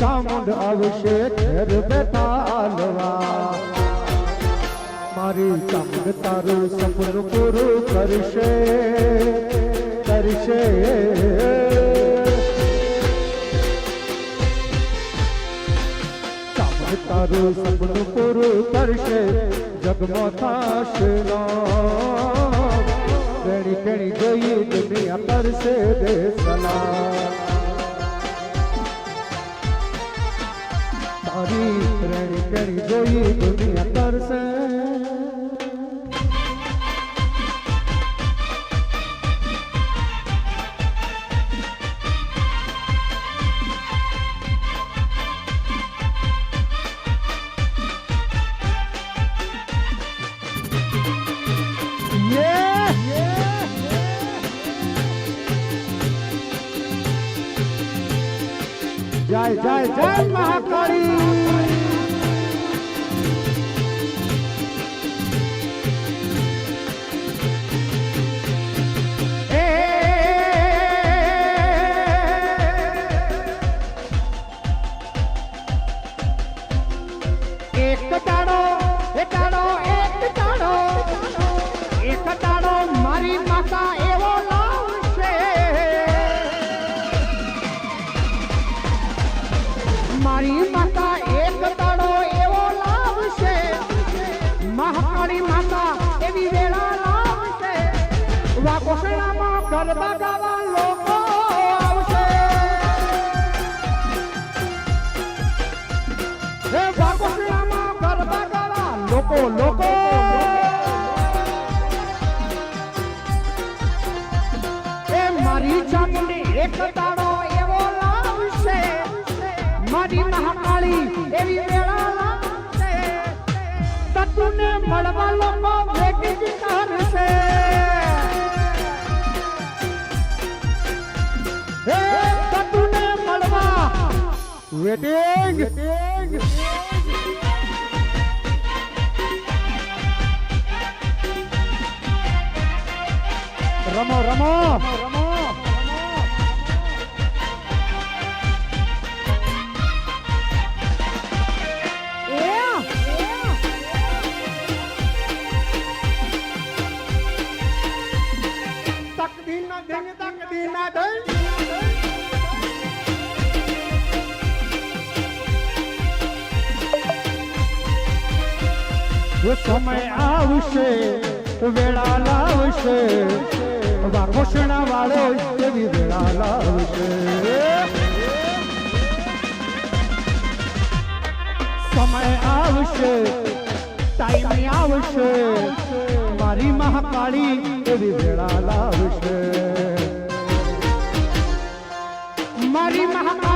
ચામુંડ આવશે ઘેર બેઠા આલવા મારી ચામુંડ તારું સપનું પૂરું કરશે કરશે. તારું સપનું પૂરું કરશે, જગમાં થશે કેણી પેણી જોઈ દુનિયા કરશે રે સલાહ તારી પેણી પેણી જોઈ દુનિયા કરશે જય જય જય મહાકાળી! મહાકાળી એવી વેળા લાગશે. તતુને મળવા લોકો વેગી કરશે હે તતુને મળવા. વેટિંગ. રમો રમો રમો. જો સમય આવશે, વેળા લાવશે વાઘોષણા વાળો એવી વેળા લાવશે. સમય આવશે ટાઈમ આવશે, મારી મહાકાળી એવી વેળા લાવશે. મારી મહાકાળી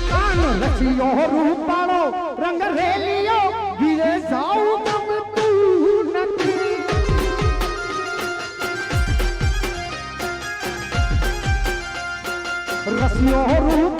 કાન રસિયો રૂપાળો રંગ રેલિયો ગીરે જાઉં ગમતું નથી રસિયો રૂપાળો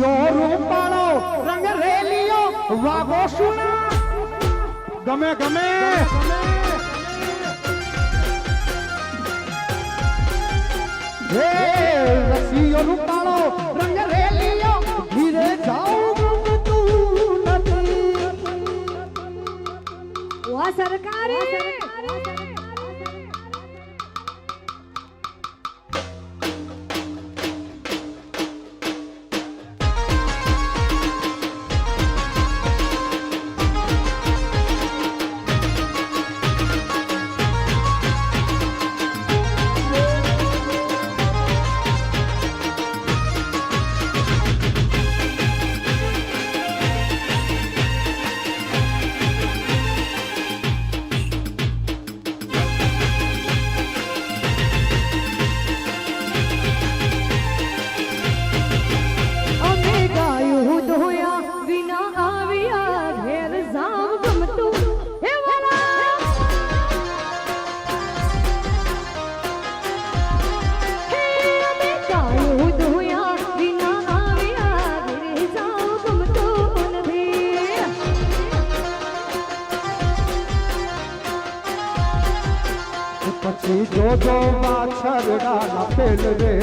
રસિયો રૂપાળો રંગ રેલિયો વાગો સુના. ગમે ગમે. હે રસિયો રૂપાળો રંગ રેલિયો ધીરે જાઉં સરકારે. પછી જોજો પાછળડા ફેલ રે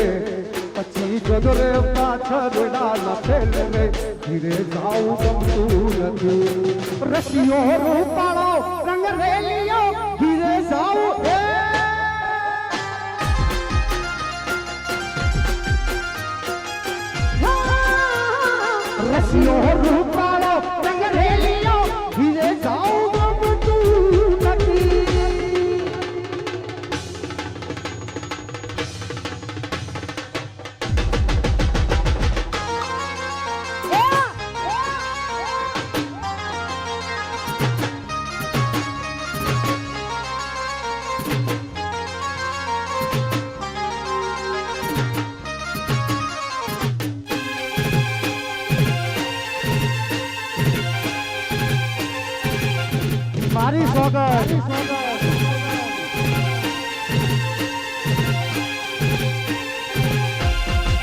પછી જોજો રે પાછળડા ફેલ રે ધીરે જાઉં ગમતું નથી. રસિયો રૂપાળો મારી સોગર